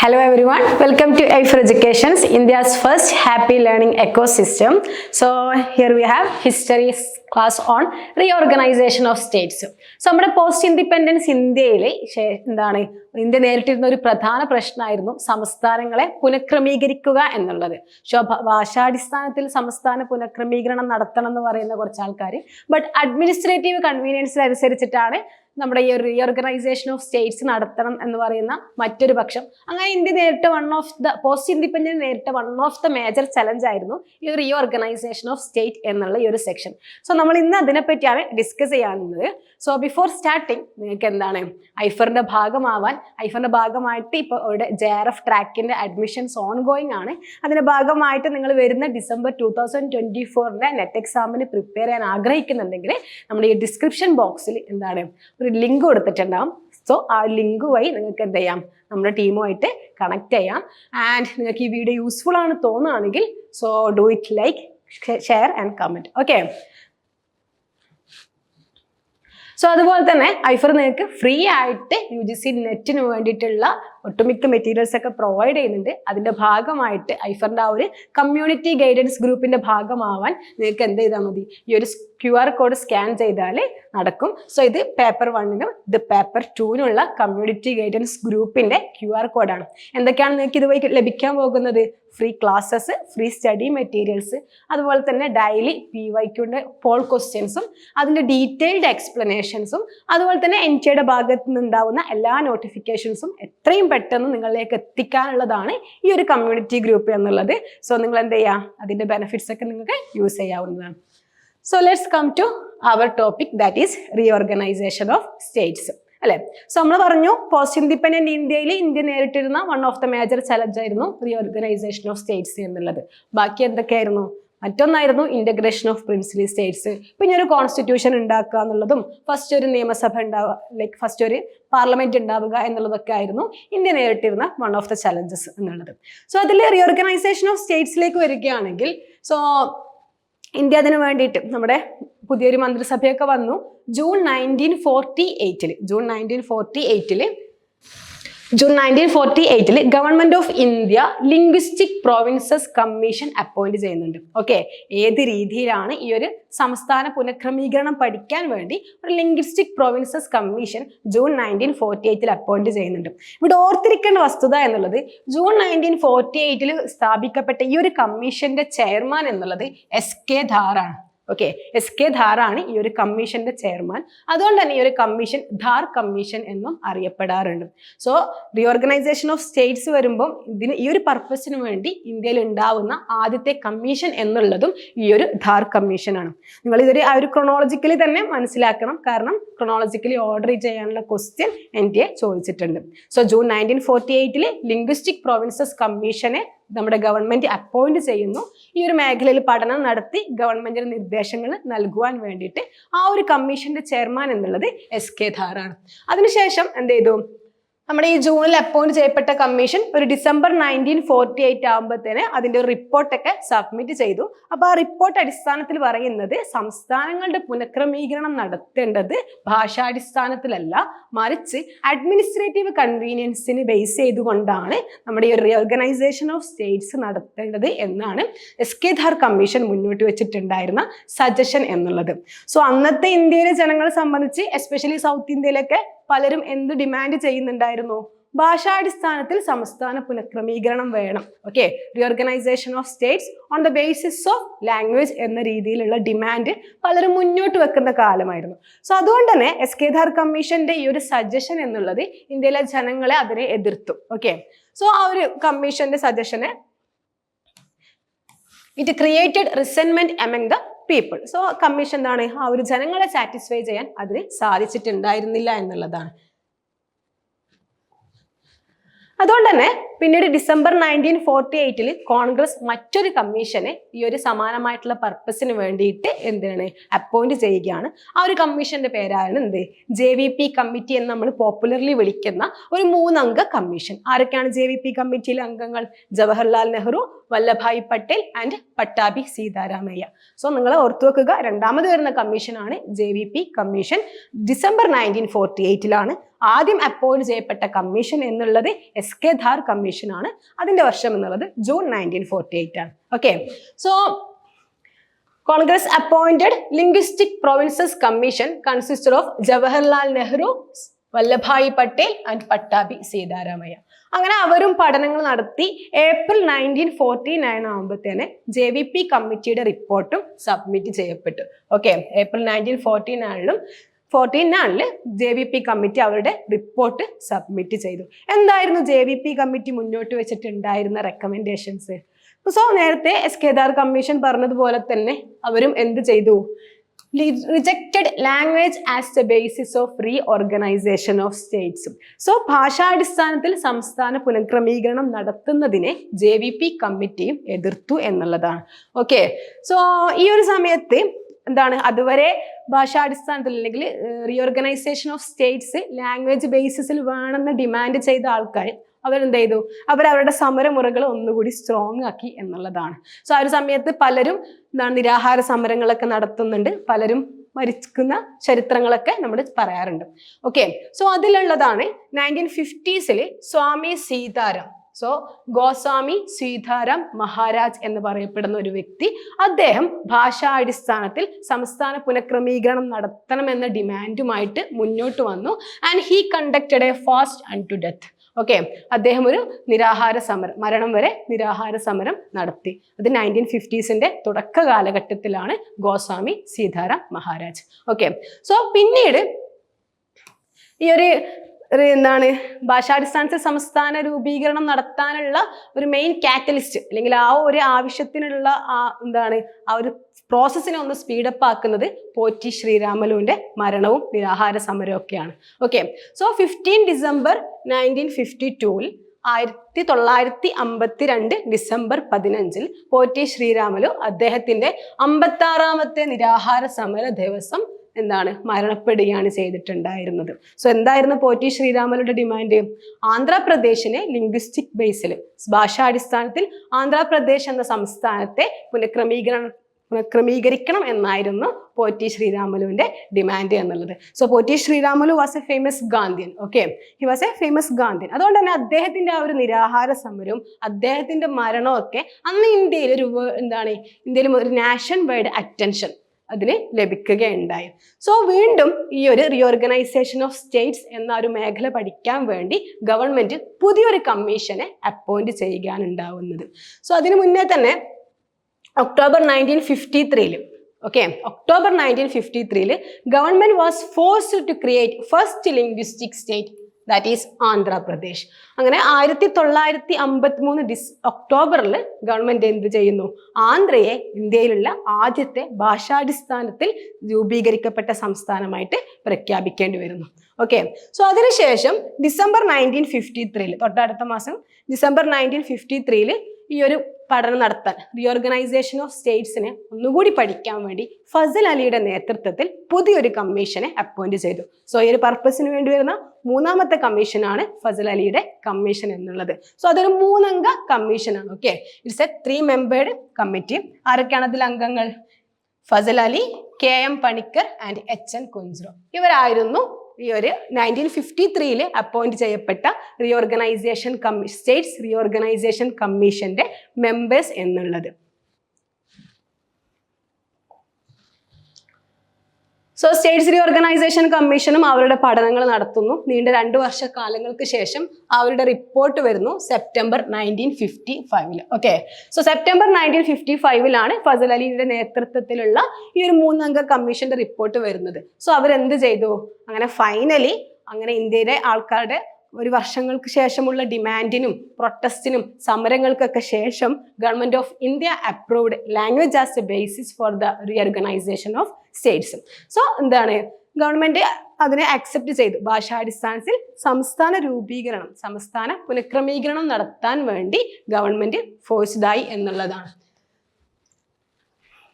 Hello everyone, welcome to A for Education's India's first happy learning ecosystem. So here we have history class on reorganization of states. So നമ്മുടെ post independence ഇന്ത്യയിൽ എന്താണ് India നേരിട്ടിരുന്ന ഒരു പ്രധാന പ്രശ്നമായിരുന്നു സംസ്ഥാനങ്ങളെ പുനഃക്രമീകരിക്കുക എന്നുള്ളത് so ഭാഷാടിസ്ഥാനത്തിൽ സംസ്ഥാന പുനഃക്രമീകരണം നടത്തണം എന്ന് പറയുന്ന കുറച്ച് ആൾക്കാർ ബട്ട് അഡ്മിനിസ്ട്രേറ്റീവ് കൺവീനിയൻസിന് അനുസരിച്ചിട്ടാണ് നമ്മുടെ ഈ റീഓർഗനൈസേഷൻ ഓഫ് സ്റ്റേറ്റ്സ് നടത്തണം എന്ന് പറയുന്ന മറ്റൊരു പക്ഷം. അങ്ങനെ ഇന്ത്യ നേരിട്ട one of the post independence നേരിട്ട one of the major challenge ആയിരുന്നു ഈ റീഓർഗനൈസേഷൻ ഓഫ് സ്റ്റേറ്റ് എന്നുള്ള ഈ ഒരു സെക്ഷൻ സോ നമ്മൾ ഇന്ന് അതിനെപ്പറ്റിയാണ് ഡിസ്കസ് ചെയ്യാവുന്നത് സോ ബിഫോർ സ്റ്റാർട്ടിങ് നിങ്ങൾക്ക് എന്താണ് ഐഫറിന്റെ ഭാഗമാവാൻ ഐഫറിന്റെ ഭാഗമായിട്ട് ഇപ്പോൾ ഇവിടെ ജെ ആർ എഫ് ട്രാക്കിന്റെ അഡ്മിഷൻസ് ഓൺ ഗോയിങ് ആണ്. അതിന്റെ ഭാഗമായിട്ട് നിങ്ങൾ വരുന്ന ഡിസംബർ ടു തൗസൻഡ് ട്വന്റി ഫോറിന്റെ നെറ്റ് എക്സാമിന് പ്രിപ്പയർ ചെയ്യാൻ ആഗ്രഹിക്കുന്നുണ്ടെങ്കിൽ നമ്മുടെ ഈ ഡിസ്ക്രിപ്ഷൻ ബോക്സിൽ എന്താണ്? ഒരു ലിങ്ക് കൊടുത്തിട്ടുണ്ടാവും. സോ ആ ലിങ്ക് വഴി നിങ്ങൾക്ക് എന്ത് ചെയ്യാം? നമ്മുടെ ടീമുമായിട്ട് കണക്ട് ചെയ്യാം. ആൻഡ് നിങ്ങൾക്ക് ഈ വീഡിയോ യൂസ്ഫുൾ ആണ് തോന്നുകയാണെങ്കിൽ so do it like share and comment okay so അതുപോലെ തന്നെ ഐഫർ നിങ്ങൾക്ക് ഫ്രീ ആയിട്ട് യു ജി സി നെറ്റിന് വേണ്ടിയിട്ടുള്ള ഒട്ടുമിക്ക മെറ്റീരിയൽസ് ഒക്കെ പ്രൊവൈഡ് ചെയ്യുന്നുണ്ട്. അതിന്റെ ഭാഗമായിട്ട് ഐഫറിന്റെ ആ ഒരു കമ്മ്യൂണിറ്റി ഗൈഡൻസ് ഗ്രൂപ്പിന്റെ ഭാഗമാവാൻ നിങ്ങൾക്ക് എന്ത് ചെയ്താൽ മതി? ഈ ഒരു ക്യു ആർ കോഡ് സ്കാൻ ചെയ്താൽ നടക്കും. സോ ഇത് പേപ്പർ വണ്ണിനും ഇത് പേപ്പർ ടൂവിനുള്ള കമ്മ്യൂണിറ്റി ഗൈഡൻസ് ഗ്രൂപ്പിന്റെ ക്യു ആർ കോഡാണ് എന്തൊക്കെയാണ് നിങ്ങൾക്ക് ഇതുവഴി ലഭിക്കാൻ പോകുന്നത്? Free classes free study materials അതുപോലെ തന്നെ ഡെയിലി പി വൈക്കുണ്ട് പോൾ ക്വസ്റ്റ്യൻസും അതിന്റെ ഡീറ്റെയിൽഡ് എക്സ്പ്ലനേഷൻസും അതുപോലെ തന്നെ എൻ ടിയുടെ ഭാഗത്ത് നിന്നുണ്ടാവുന്ന എല്ലാ നോട്ടിഫിക്കേഷൻസും എത്രയും പെട്ടെന്ന് നിങ്ങളിലേക്ക് എത്തിക്കാനുള്ളതാണ് ഈ ഒരു കമ്മ്യൂണിറ്റി ഗ്രൂപ്പ് എന്നുള്ളത്. സോ നിങ്ങൾ എന്ത് ചെയ്യുക അതിന്റെ ബെനിഫിറ്റ്സ് ഒക്കെ നിങ്ങൾക്ക് യൂസ് ചെയ്യാവുന്നതാണ്. So let's come to our topic that is reorganisation of states അല്ലെ? സോ നമ്മൾ പറഞ്ഞു പോസ്റ്റ് ഇൻഡിപെൻഡന്റ് ഇന്ത്യയിൽ India നേരിട്ടിരുന്ന one of the major challenge ആയിരുന്നു റീഓർഗനൈസേഷൻ ഓഫ് സ്റ്റേറ്റ്സ് എന്നുള്ളത്. ബാക്കി എന്തൊക്കെയായിരുന്നു? മറ്റൊന്നായിരുന്നു ഇന്റഗ്രേഷൻ ഓഫ് പ്രിൻസിലി സ്റ്റേറ്റ്സ് പിന്നെ ഒരു കോൺസ്റ്റിറ്റ്യൂഷൻ ഉണ്ടാക്കുക എന്നുള്ളതും ഫസ്റ്റ് ഒരു നിയമസഭ ഉണ്ടാവുക ലൈക്ക് ഫസ്റ്റ് ഒരു പാർലമെന്റ് ഉണ്ടാവുക എന്നുള്ളതൊക്കെ ആയിരുന്നു ഇന്ത്യ നേരിട്ടിരുന്ന വൺ ഓഫ് ദ ചലഞ്ചസ് എന്നുള്ളത്. സോ അതിൽ റീഓർഗനൈസേഷൻ ഓഫ് സ്റ്റേറ്റ്സിലേക്ക് വരികയാണെങ്കിൽ സോ ഇന്ത്യ അതിന് വേണ്ടിയിട്ട് നമ്മുടെ പുതിയൊരു മന്ത്രിസഭയൊക്കെ വന്നു. ജൂൺ നയന്റീൻ ഫോർട്ടി എയ്റ്റിൽ ജൂൺ നയന്റീൻ ഫോർട്ടി എയ്റ്റിൽ June nineteen forty എയ്റ്റിൽ government of India linguistic provinces commission appoint ചെയ്യുന്നുണ്ട്. ഓക്കെ? ഏത് രീതിയിലാണ് ഈ ഒരു സംസ്ഥാന പുനഃക്രമീകരണം പഠിക്കാൻ വേണ്ടി ഒരു linguistic provinces commission June nineteen forty എയ്റ്റിൽ appoint ചെയ്യുന്നുണ്ട്? ഇവിടെ ഓർത്തിരിക്കേണ്ട വസ്തുത എന്നുള്ളത് ജൂൺ നയന്റീൻ ഫോർട്ടി എയ്റ്റിൽ സ്ഥാപിക്കപ്പെട്ട ഈ ഒരു കമ്മീഷന്റെ ചെയർമാൻ എന്നുള്ളത് എസ് കെ ധാറാണ് ഓക്കെ എസ് കെ ആണ് ഈ ഒരു കമ്മീഷന്റെ ചെയർമാൻ അതുകൊണ്ട് തന്നെ ഈ ഒരു കമ്മീഷൻ ധാർ കമ്മീഷൻ എന്നും അറിയപ്പെടാറുണ്ട്. സോ റിയോർഗനൈസേഷൻ ഓഫ് സ്റ്റേറ്റ്സ് വരുമ്പോൾ ഇതിന് ഈ ഒരു പർപ്പസിന് വേണ്ടി ഇന്ത്യയിൽ ഉണ്ടാവുന്ന ആദ്യത്തെ കമ്മീഷൻ എന്നുള്ളതും ഈ ഒരു ധാർ കമ്മീഷനാണ് നിങ്ങൾ ഇതൊരു ആ ഒരു ക്രോണോളജിക്കലി തന്നെ മനസ്സിലാക്കണം. കാരണം ക്രോണോളജിക്കലി ഓർഡർ ചെയ്യാനുള്ള ക്വസ്റ്റ്യൻ എൻ ടി എ ചോദിച്ചിട്ടുണ്ട്. സോ ജൂൺ നയന്റീൻ ഫോർട്ടി എയ്റ്റിലെ ലിംഗ്വിസ്റ്റിക് പ്രൊവിൻസസ് കമ്മീഷനെ നമ്മുടെ ഗവൺമെന്റ് അപ്പോയിന്റ് ചെയ്യുന്നു. ഈ ഒരു മേഖലയിൽ പഠനം നടത്തി ഗവൺമെന്റിന് നിർദ്ദേശങ്ങൾ നൽകുവാൻ വേണ്ടിയിട്ട് ആ ഒരു കമ്മീഷന്റെ ചെയർമാൻ എന്നുള്ളത് എസ് കെ ധാറാണ് അതിനുശേഷം എന്ത് ചെയ്തു? നമ്മുടെ ഈ ജൂണിൽ അപ്പോയിന്റ് ചെയ്യപ്പെട്ട കമ്മീഷൻ ഒരു ഡിസംബർ നയന്റീൻ ഫോർട്ടി എയ്റ്റ് ആകുമ്പോഴത്തേന് അതിന്റെ ഒരു റിപ്പോർട്ടൊക്കെ സബ്മിറ്റ് ചെയ്തു. അപ്പൊ ആ റിപ്പോർട്ട് അടിസ്ഥാനത്തിൽ പറയുന്നത് സംസ്ഥാനങ്ങളുടെ പുനഃക്രമീകരണം നടത്തേണ്ടത് ഭാഷാടിസ്ഥാനത്തിലല്ല മറിച്ച് അഡ്മിനിസ്ട്രേറ്റീവ് കൺവീനിയൻസിന് ബേസ് ചെയ്തുകൊണ്ടാണ് നമ്മുടെ ഈ റീഓർഗനൈസേഷൻ ഓഫ് സ്റ്റേറ്റ്സ് നടത്തേണ്ടത് എന്നാണ് എസ് കെ ധാർ കമ്മീഷൻ മുന്നോട്ട് വെച്ചിട്ടുണ്ടായിരുന്ന സജഷൻ എന്നുള്ളത്. സോ അന്നത്തെ ഇന്ത്യയിലെ ജനങ്ങളെ സംബന്ധിച്ച് എസ്പെഷ്യലി സൗത്ത് ഇന്ത്യയിലൊക്കെ പലരും എന്ത് ഡിമാൻഡ് ചെയ്യുന്നുണ്ടായിരുന്നു? ഭാഷാടിസ്ഥാനത്തിൽ സംസ്ഥാന പുനഃക്രമീകരണം വേണം. Okay reorganisation of states on the basis of language എന്ന രീതിയിലുള്ള ഡിമാൻഡ് പലരും മുന്നോട്ട് വെക്കുന്ന കാലമായിരുന്നു. സോ അതുകൊണ്ട് തന്നെ എസ് കെ ധാർ കമ്മീഷന്റെ ഈ ഒരു സജഷൻ എന്നുള്ളത് ഇന്ത്യയിലെ ജനങ്ങളെ അതിനെ എതിർത്തു. ഓക്കെ സോ ആ ഒരു കമ്മീഷന്റെ സജഷനെ it created resentment among the people so commission എന്താണ് ആ ഒരു ജനങ്ങളെ സാറ്റിസ്ഫൈ ചെയ്യാൻ അതിന് സാധിച്ചിട്ടുണ്ടായിരുന്നില്ല എന്നുള്ളതാണ്. അതുകൊണ്ട് തന്നെ പിന്നീട് ഡിസംബർ നയന്റീൻ ഫോർട്ടി എയ്റ്റിൽ കോൺഗ്രസ് മറ്റൊരു കമ്മീഷനെ ഈ ഒരു സമാനമായിട്ടുള്ള പർപ്പസിന് വേണ്ടിയിട്ട് എന്താണ് അപ്പോയിന്റ് ചെയ്യുകയാണ്. ആ ഒരു കമ്മീഷന്റെ പേരാണ് എന്ത്? ജെ വി പി കമ്മിറ്റി എന്ന് നമ്മൾ പോപ്പുലർലി വിളിക്കുന്ന ഒരു മൂന്നംഗ കമ്മീഷൻ ആരൊക്കെയാണ് ജെ വി പി കമ്മിറ്റിയിലെ അംഗങ്ങൾ? ജവഹർലാൽ നെഹ്റു വല്ലഭായ് പട്ടേൽ ആൻഡ് പട്ടാഭി സീതാരാമയ്യ. സോ നിങ്ങൾ ഓർത്തു വെക്കുക രണ്ടാമത് വരുന്ന കമ്മീഷനാണ് J V P commission December nineteen forty എയ്റ്റിലാണ് ആദ്യം അപ്പോയിന്റ് ചെയ്യപ്പെട്ട കമ്മീഷൻ എന്നുള്ളത് S K Dhar commission commission ആണ്. അതിന്റെ വർഷം എന്നുള്ളത് ജൂൺ നയന്റീൻ ഫോർട്ടി എയ്റ്റ് ആണ്. Okay so Congress appointed linguistic provinces commission consist of Jawaharlal Nehru Vallabhbhai Patel and Pattabhi Sitaramayya അങ്ങനെ അവരും പഠനങ്ങൾ നടത്തി April nineteen forty nine ആകുമ്പോഴത്തേന് J V P കമ്മിറ്റിയുടെ റിപ്പോർട്ടും സബ്മിറ്റ് ചെയ്യപ്പെട്ടു. Okay April nineteen forty നയനിലും forty നയനിൽ J V P committee അവരുടെ report submit ചെയ്തു. എന്തായിരുന്നു ജെ വി പി കമ്മിറ്റി മുന്നോട്ട് വെച്ചിട്ടുണ്ടായിരുന്ന റെക്കമെൻഡേഷൻസ് സോ നേരത്തെ എസ് കേദാർ കമ്മീഷൻ പറഞ്ഞതുപോലെ തന്നെ അവരും എന്ത് ചെയ്തു? Rejected language as the basis of reorganisation of സ്റ്റേറ്റ്സും സോ ഭാഷാടിസ്ഥാനത്തിൽ സംസ്ഥാന പുനഃക്രമീകരണം നടത്തുന്നതിനെ ജെ വി പി കമ്മിറ്റിയും എതിർത്തു എന്നുള്ളതാണ്. ഓക്കെ സോ ഈ ഒരു സമയത്ത് എന്താണ്? അതുവരെ ഭാഷാടിസ്ഥാനത്തിൽ അല്ലെങ്കിൽ റീഓർഗനൈസേഷൻ ഓഫ് സ്റ്റേറ്റ്സ് ലാംഗ്വേജ് ബേസിസിൽ വേണമെന്ന് ഡിമാൻഡ് ചെയ്ത ആൾക്കാർ അവരെന്ത് ചെയ്തു അവരവരുടെ സമരമുറകൾ ഒന്നുകൂടി സ്ട്രോങ് ആക്കി എന്നുള്ളതാണ്. സോ ആ ഒരു സമയത്ത് പലരും എന്താണ് നിരാഹാര സമരങ്ങളൊക്കെ നടത്തുന്നുണ്ട്. പലരും മരിക്കുന്ന ചരിത്രങ്ങളൊക്കെ നമ്മൾ പറയാറുണ്ട്. ഓക്കെ സോ അതിലുള്ളതാണ് നയന്റീൻ ഫിഫ്റ്റീസിൽ സ്വാമി സീതാരാം. സോ ഗോസ്വാമി സീതാറാം മഹാരാജ് എന്ന് പറയപ്പെടുന്ന ഒരു വ്യക്തി അദ്ദേഹം ഭാഷാടിസ്ഥാനത്തിൽ സംസ്ഥാന പുനഃക്രമീകരണം നടത്തണമെന്ന ഡിമാൻഡുമായിട്ട് മുന്നോട്ട് വന്നു. And he conducted a fast and to death okay അദ്ദേഹം ഒരു നിരാഹാര സമരം മരണം വരെ നിരാഹാര സമരം നടത്തി. അത് നയന്റീൻ ഫിഫ്റ്റീസിന്റെ തുടക്ക കാലഘട്ടത്തിലാണ് ഗോസ്വാമി സീതാറാം മഹാരാജ്. ഓക്കെ സോ പിന്നീട് ഈ ഒരു ഒരു എന്താണ് ഭാഷാടിസ്ഥാനത്തിൽ സംസ്ഥാന രൂപീകരണം നടത്താനുള്ള ഒരു മെയിൻ കാറ്റലിസ്റ്റ് അല്ലെങ്കിൽ ആ ഒരു ആവശ്യത്തിനുള്ള ആ എന്താണ് ആ ഒരു പ്രോസസ്സിനെ ഒന്ന് സ്പീഡപ്പ് ആക്കുന്നത് പോറ്റി ശ്രീരാമലുവിന്റെ മരണവും നിരാഹാര സമരവും ഒക്കെയാണ്. Okay so fifteen December nineteen fifty ടൂവിൽ ആയിരത്തി തൊള്ളായിരത്തി അമ്പത്തി രണ്ട് ഡിസംബർ പതിനഞ്ചിൽ പോറ്റി ശ്രീരാമലു അദ്ദേഹത്തിന്റെ അമ്പത്താറാമത്തെ നിരാഹാര സമര ദിവസം എന്താണ് മരണപ്പെടുകയാണ് ചെയ്തിട്ടുണ്ടായിരുന്നത്. സോ എന്തായിരുന്നു പോറ്റി ശ്രീരാമലുടെ ഡിമാൻഡ് ആന്ധ്രാപ്രദേശിനെ ലിംഗ്വിസ്റ്റിക് ബേസിൽ ഭാഷാടിസ്ഥാനത്തിൽ ആന്ധ്രാപ്രദേശ് എന്ന സംസ്ഥാനത്തെ പുനഃക്രമീകരണം പുനഃക്രമീകരിക്കണം എന്നായിരുന്നു പോറ്റി ശ്രീരാമലുവിന്റെ ഡിമാൻഡ് എന്നുള്ളത്. So Potti Sriramulu was a famous Gandhian okay he was a famous Gandhian അതുകൊണ്ട് തന്നെ അദ്ദേഹത്തിന്റെ ആ ഒരു നിരാഹാര സമരവും അദ്ദേഹത്തിന്റെ മരണവും ഒക്കെ അന്ന് ഇന്ത്യയിൽ ഒരു എന്താണ് ഇന്ത്യയിൽ ഒരു നാഷൻ വൈഡ് അറ്റൻഷൻ അതിന് ലഭിക്കുകയുണ്ടായി. സോ വീണ്ടും ഈ ഒരു റീഓർഗനൈസേഷൻ ഓഫ് സ്റ്റേറ്റ്സ് എന്ന ഒരു മേഖല പഠിക്കാൻ വേണ്ടി ഗവൺമെന്റ് പുതിയൊരു കമ്മീഷനെ അപ്പോയിന്റ് ചെയ്യുകയാണ് ഉണ്ടാവുന്നത്. സോ അതിനു മുന്നേ തന്നെ ഒക്ടോബർ നയന്റീൻ ഫിഫ്റ്റി ത്രീയിൽ ഓക്കെ ഒക്ടോബർ നയന്റീൻ ഫിഫ്റ്റി ത്രീയിൽ government was forced to create first linguistic state that is Andhra Pradesh. അങ്ങനെ ആയിരത്തി തൊള്ളായിരത്തി അമ്പത്തി മൂന്ന് ഡിസ് ഒക്ടോബറിൽ ഗവൺമെന്റ് എന്ത് ചെയ്യുന്നു? ആന്ധ്രയെ ഇന്ത്യയിലുള്ള ആദ്യത്തെ ഭാഷാടിസ്ഥാനത്തിൽ രൂപീകരിക്കപ്പെട്ട സംസ്ഥാനമായിട്ട് പ്രഖ്യാപിക്കേണ്ടി വരുന്നു. ഓക്കെ സോ അതിനുശേഷം ഡിസംബർ നയന്റീൻ ഫിഫ്റ്റി ത്രീയിൽ തൊട്ടടുത്ത മാസം ഡിസംബർ നയന്റീൻ ഫിഫ്റ്റി ത്രീയിൽ ഈ ഒരു പഠനം നടത്താൻ റീഓർഗനൈസേഷൻ ഓഫ് സ്റ്റേറ്റ്സിനെ ഒന്നുകൂടി പഠിക്കാൻ വേണ്ടി ഫസൽ അലിയുടെ നേതൃത്വത്തിൽ പുതിയൊരു കമ്മീഷനെ അപ്പോയിന്റ് ചെയ്തു. സോ ഈ ഒരു പർപ്പസിന് വേണ്ടി വരുന്ന മൂന്നാമത്തെ കമ്മീഷനാണ് ഫസൽ അലിയുടെ കമ്മീഷൻ എന്നുള്ളത്. സോ അതൊരു മൂന്നംഗ കമ്മീഷനാണ് okay it's a three membered committee ആരൊക്കെയാണ് അതിൽ അംഗങ്ങൾ? Fazal Ali K M Panikkar and H N Kunzru ഇവരായിരുന്നു ഈ ഒരു നയന്റീൻ ഫിഫ്റ്റി ത്രീയിൽ അപ്പോയിന്റ് ചെയ്യപ്പെട്ട റീഓർഗനൈസേഷൻ കമ്മി സ്റ്റേറ്റ്സ് റീഓർഗനൈസേഷൻ കമ്മീഷന്റെ മെമ്പേഴ്സ് എന്നുള്ളത്. സോ സ്റ്റേറ്റ്സ് റീഓർഗനൈസേഷൻ കമ്മീഷനും അവരുടെ പഠനങ്ങൾ നടത്തുന്നു. നീണ്ട രണ്ട് വർഷ കാലങ്ങൾക്ക് ശേഷം അവരുടെ റിപ്പോർട്ട് വരുന്നു സെപ്റ്റംബർ നയന്റീൻ ഫിഫ്റ്റി ഫൈവിൽ okay so September nineteen fifty ഫൈവിലാണ് Fazal അലിയുടെ നേതൃത്വത്തിലുള്ള ഈ ഒരു മൂന്നംഗ കമ്മീഷന്റെ റിപ്പോർട്ട് വരുന്നത്. സോ അവരെന്ത് ചെയ്തു? അങ്ങനെ ഫൈനലി അങ്ങനെ ഇന്ത്യയിലെ ആൾക്കാരുടെ ഒരു വർഷങ്ങൾക്ക് ശേഷമുള്ള ഡിമാൻഡിനും പ്രൊട്ടസ്റ്റിനും സമരങ്ങൾക്കൊക്കെ ശേഷം government of India approved language as a basis for the reorganisation of states so എന്താണ്? ഗവൺമെന്റ് അതിനെ അക്സെപ്റ്റ് ചെയ്തു. ഭാഷാടിസ്ഥാനത്തിൽ സംസ്ഥാന രൂപീകരണം സംസ്ഥാന പുനഃക്രമീകരണം നടത്താൻ വേണ്ടി ഗവൺമെന്റ് ഫോഴ്സ്ഡായി എന്നുള്ളതാണ്.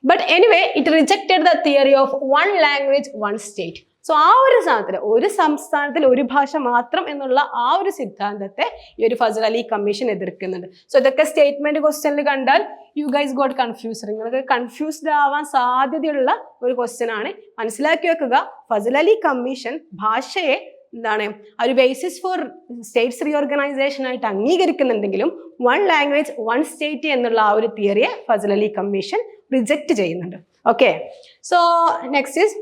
But anyway it rejected the theory of one language one state so ആ ഒരു സാധനത്തിൽ ഒരു സംസ്ഥാനത്തിൽ ഒരു ഭാഷ മാത്രം എന്നുള്ള ആ ഒരു സിദ്ധാന്തത്തെ ഈ ഒരു ഫസൽ അലി കമ്മീഷൻ എതിർക്കുന്നുണ്ട്. സോ ഇതൊക്കെ സ്റ്റേറ്റ്മെന്റ് ക്വസ്റ്റ്യനിൽ കണ്ടാൽ യു ഗൈസ് ഗോട്ട് കൺഫ്യൂസ്ഡ് നിങ്ങൾക്ക് കൺഫ്യൂസ്ഡ് ആവാൻ സാധ്യതയുള്ള ഒരു ക്വസ്റ്റ്യൻ ആണ്. മനസ്സിലാക്കി വെക്കുക ഫസൽ അലി കമ്മീഷൻ ഭാഷയെ എന്താണ് ആ ഒരു ബേസിസ് ഫോർ സ്റ്റേറ്റ്സ് റീഓർഗനൈസേഷൻ ആയിട്ട് അംഗീകരിക്കുന്നുണ്ടെങ്കിലും വൺ ലാംഗ്വേജ് വൺ സ്റ്റേറ്റ് എന്നുള്ള ആ ഒരു തിയറിയെ ഫസൽ അലി കമ്മീഷൻ റിജക്റ്റ് ചെയ്യുന്നുണ്ട്. ഓക്കെ സോ നെക്സ്റ്റ് ഇസ്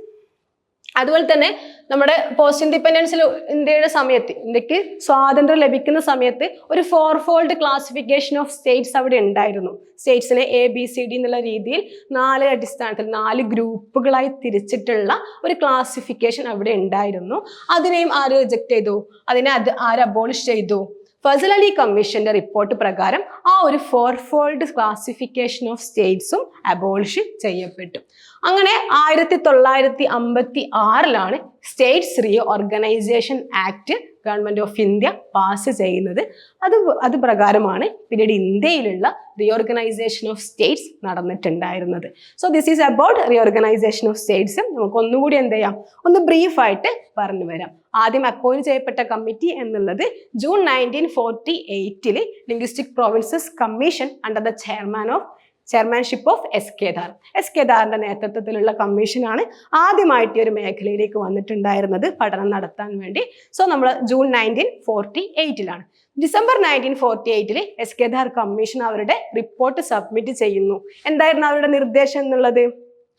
അതുപോലെ തന്നെ നമ്മുടെ പോസ്റ്റ് ഇൻഡിപെൻഡൻസിൽ ഇന്ത്യയുടെ സമയത്ത് ഇന്ത്യയ്ക്ക് സ്വാതന്ത്ര്യം ലഭിക്കുന്ന സമയത്ത് ഒരു four fold classification of states അവിടെ ഉണ്ടായിരുന്നു. സ്റ്റേറ്റ്സിനെ എ ബി സി ഡി എന്നുള്ള രീതിയിൽ നാല് അടിസ്ഥാനത്തിൽ നാല് ഗ്രൂപ്പുകളായി തിരിച്ചിട്ടുള്ള ഒരു ക്ലാസിഫിക്കേഷൻ അവിടെ ഉണ്ടായിരുന്നു. അതിനെയും ആര് റിജക്റ്റ് ചെയ്തു? അതിനെ അത് ആര് അബോളിഷ് ചെയ്തു? ഫസൽ അലി കമ്മീഷന്റെ റിപ്പോർട്ട് പ്രകാരം ആ ഒരു ഫോർ ഫോൾഡ് ക്ലാസിഫിക്കേഷൻ ഓഫ് സ്റ്റേറ്റ്സും അബോളിഷ് ചെയ്യപ്പെട്ടു. അങ്ങനെ ആയിരത്തി തൊള്ളായിരത്തി അമ്പത്തി ആറിലാണ് states reorganisation act government of India pass ചെയ്യുന്നത്. അത് അത് പ്രകാരമാണ് പിന്നീട് ഇന്ത്യയിലുള്ള reorganisation of states നടന്നിട്ടുണ്ടായിരുന്നത്. So this is about reorganisation of states നമുക്ക് ഒന്നുകൂടി എന്ത് ചെയ്യാം? ഒന്ന് ബ്രീഫായിട്ട് പറഞ്ഞു വരാം. ആദ്യം അപ്പോയിന്റ് ചെയ്യപ്പെട്ട കമ്മിറ്റി എന്നുള്ളത് June nineteen forty എയ്റ്റിൽ linguistic provinces commission under the chairman of chairmanship of S കെദാർ S കേദാറിന്റെ നേതൃത്വത്തിലുള്ള കമ്മീഷനാണ് ആദ്യമായിട്ട് ഒരു മേഖലയിലേക്ക് വന്നിട്ടുണ്ടായിരുന്നത് പഠനം നടത്താൻ വേണ്ടി. സോ നമ്മൾ June nineteen forty എയ്റ്റിലാണ് December nineteen forty എയ്റ്റിൽ S കെദാർ commission അവരുടെ റിപ്പോർട്ട് സബ്മിറ്റ് ചെയ്യുന്നു. എന്തായിരുന്നു അവരുടെ നിർദ്ദേശം എന്നുള്ളത്?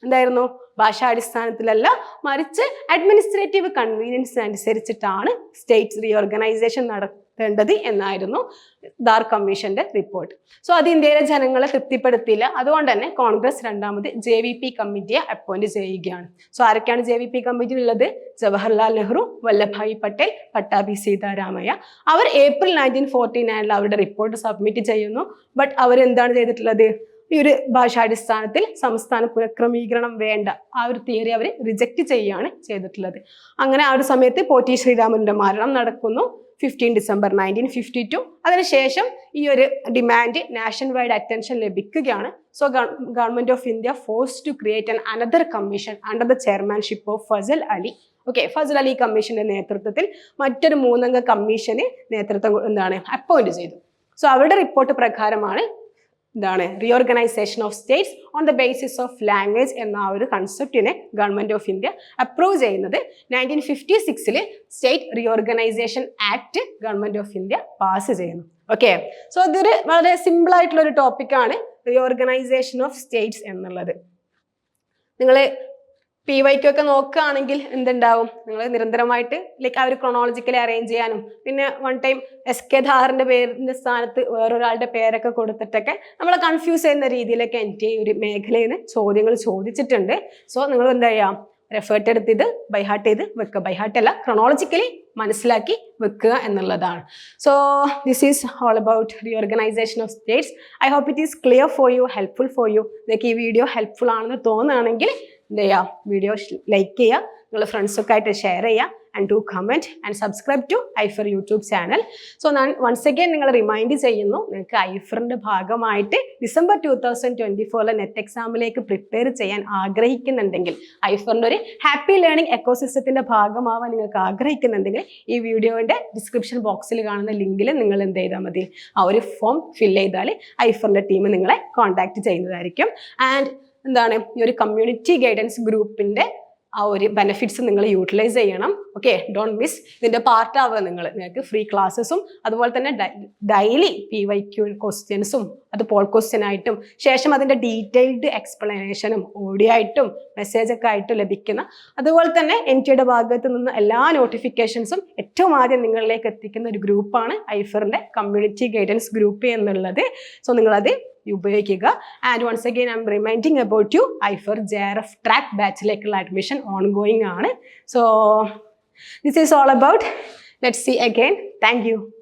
എന്തായിരുന്നു? ഭാഷാടിസ്ഥാനത്തിലല്ല മറിച്ച് അഡ്മിനിസ്ട്രേറ്റീവ് കൺവീനിയൻസ് അനുസരിച്ചിട്ടാണ് സ്റ്റേറ്റ്സ് റീഓർഗനൈസേഷൻ നടത്തേണ്ടത് എന്നായിരുന്നു ദാർ കമ്മീഷന്റെ റിപ്പോർട്ട് സോ അത് ഇന്ത്യയിലെ ജനങ്ങളെ തൃപ്തിപ്പെടുത്തിയില്ല. അതുകൊണ്ട് തന്നെ കോൺഗ്രസ് രണ്ടാമത് ജെ വി പി കമ്മിറ്റിയെ അപ്പോയിന്റ് ചെയ്യുകയാണ്. സോ ആരൊക്കെയാണ് ജെ വി പി കമ്മിറ്റി ഉള്ളത്? ജവഹർലാൽ നെഹ്റു വല്ലഭായ് പട്ടേൽ പട്ടാഭി സീതാരാമയ്യ. അവർ ഏപ്രിൽ നയന്റീൻ ഫോർട്ടി നയനിൽ അവരുടെ റിപ്പോർട്ട് സബ്മിറ്റ് ചെയ്യുന്നു. ബട്ട് അവർ എന്താണ് ചെയ്തിട്ടുള്ളത്? ഈ ഒരു ഭാഷാടിസ്ഥാനത്തിൽ സംസ്ഥാന പുനഃക്രമീകരണം വേണ്ട. ആ ഒരു തിയറി അവർ റിജക്റ്റ് ചെയ്യുകയാണ് ചെയ്തിട്ടുള്ളത്. അങ്ങനെ ആ ഒരു സമയത്ത് പോറ്റി ശ്രീരാമന്റെ മരണം നടക്കുന്നു. Fifteen December nineteen fifty two അതിനുശേഷം ഈ ഒരു ഡിമാൻഡ് നാഷൻ വൈഡ് അറ്റൻഷൻ ലഭിക്കുകയാണ് so government of India force to create an another commission under the chairmanship of Fazal Ali okay Fazal Ali കമ്മീഷന്റെ നേതൃത്വത്തിൽ മറ്റൊരു മൂന്നംഗ കമ്മീഷന് നേതൃത്വം എന്താണ്? അപ്പോയിന്റ് ചെയ്തു. സോ അവരുടെ റിപ്പോർട്ട് പ്രകാരമാണ് എന്താണ് reorganisation of states on the basis of language എന്ന ആ ഒരു കൺസെപ്റ്റിനെ ഗവൺമെന്റ് ഓഫ് ഇന്ത്യ അപ്രൂവ് ചെയ്യുന്നത്. നയന്റീൻ ഫിഫ്റ്റി സിക്സിൽ state reorganisation act government of India pass ചെയ്യുന്നു. ഓക്കെ സോ ഇതൊരു വളരെ സിമ്പിൾ ആയിട്ടുള്ള ഒരു ടോപ്പിക്കാണ് റീഓർഗനൈസേഷൻ ഓഫ് സ്റ്റേറ്റ്സ് എന്നുള്ളത്. നിങ്ങൾ പി വൈക്കൊക്കെ നോക്കുകയാണെങ്കിൽ എന്തുണ്ടാവും? നിങ്ങൾ നിരന്തരമായിട്ട് ലൈക്ക് അവർ ക്രൊണോളജിക്കലി അറേഞ്ച് ചെയ്യാനും. പിന്നെ വൺ ടൈം എസ് കെ ധാറിന്റെ പേരിന്റെ സ്ഥാനത്ത് വേറൊരാളുടെ പേരൊക്കെ കൊടുത്തിട്ടൊക്കെ നമ്മളെ കൺഫ്യൂസ് ചെയ്യുന്ന രീതിയിലൊക്കെ എന്റെ ഈ ഒരു മേഖലയിൽ നിന്ന് ചോദ്യങ്ങൾ ചോദിച്ചിട്ടുണ്ട്. സോ നിങ്ങൾ എന്താ ചെയ്യാം? റെഫേർട്ട് എടുത്ത് ഇത് ബൈഹാർട്ട് ചെയ്ത് വെക്കുക. ബൈഹാർട്ട് അല്ല ക്രോണോളജിക്കലി മനസ്സിലാക്കി വെക്കുക എന്നുള്ളതാണ്. So this is all about reorganisation of states I hope it is clear for you helpful for you ഇതൊക്കെ ഈ വീഡിയോ ഹെൽപ്ഫുൾ ആണെന്ന് തോന്നുകയാണെങ്കിൽ എന്ത് ചെയ്യുക വീഡിയോ ലൈക്ക് ചെയ്യുക നിങ്ങൾ ഫ്രണ്ട്സൊക്കെ ആയിട്ട് ഷെയർ ചെയ്യുക and to comment and subscribe to Aifer YouTube channel so ഞാൻ വൺസ് അഗൈൻ നിങ്ങൾ റിമൈൻഡ് ചെയ്യുന്നു. നിങ്ങൾക്ക് ഐഫറിന്റെ ഭാഗമായിട്ട് ഡിസംബർ ടു തൗസൻഡ് ട്വന്റി ഫോറിലെ നെറ്റ് എക്സാമിലേക്ക് പ്രിപ്പയർ ചെയ്യാൻ ആഗ്രഹിക്കുന്നുണ്ടെങ്കിൽ ഐഫറിന്റെ ഒരു ഹാപ്പി ലേണിംഗ് എക്കോസിസ്റ്റത്തിന്റെ ഭാഗമാവാൻ നിങ്ങൾക്ക് ആഗ്രഹിക്കുന്നുണ്ടെങ്കിൽ ഈ വീഡിയോന്റെ ഡിസ്ക്രിപ്ഷൻ ബോക്സിൽ കാണുന്ന ലിങ്കിൽ നിങ്ങൾ എന്ത് ചെയ്താൽ മതി. ആ ഒരു ഫോം ഫില്ല് ചെയ്താൽ ഐഫറിന്റെ ടീം നിങ്ങളെ കോൺടാക്റ്റ് ചെയ്യുന്നതായിരിക്കും. ആൻഡ് എന്താണ് ഈ ഒരു കമ്മ്യൂണിറ്റി ഗൈഡൻസ് ഗ്രൂപ്പിന്റെ ആ ഒരു ബെനിഫിറ്റ്സ് നിങ്ങൾ യൂട്ടിലൈസ് ചെയ്യണം. ഓക്കെ ഡോണ്ട് മിസ് ഇതിന്റെ പാർട്ടാവുക നിങ്ങൾ നിങ്ങൾക്ക് ഫ്രീ ക്ലാസ്സസും അതുപോലെ തന്നെ ഡെയിലി പി വൈ ക്യു ക്വസ്റ്റ്യൻസും അത് പോൾ ക്വസ്റ്റ്യൻ ആയിട്ടും ശേഷം അതിന്റെ ഡീറ്റെയിൽഡ് എക്സ്പ്ലനേഷനും ഓഡിയോ ആയിട്ടും മെസ്സേജ് ഒക്കെ ആയിട്ടും ലഭിക്കുന്ന അതുപോലെ തന്നെ എൻ ടിയുടെ ഭാഗത്ത് നിന്ന് എല്ലാ നോട്ടിഫിക്കേഷൻസും ഏറ്റവും ആദ്യം നിങ്ങളിലേക്ക് എത്തിക്കുന്ന ഒരു ഗ്രൂപ്പാണ് ഐഫറിന്റെ കമ്മ്യൂണിറ്റി ഗൈഡൻസ് ഗ്രൂപ്പ് എന്നുള്ളത്. സോ നിങ്ങളത് ഉപയോഗിക്കുക. And once again I'm reminding about you Aifer J R F track ബാച്ചിലേക്കുള്ള admission on going ആണ്. So this is all about let see again thank you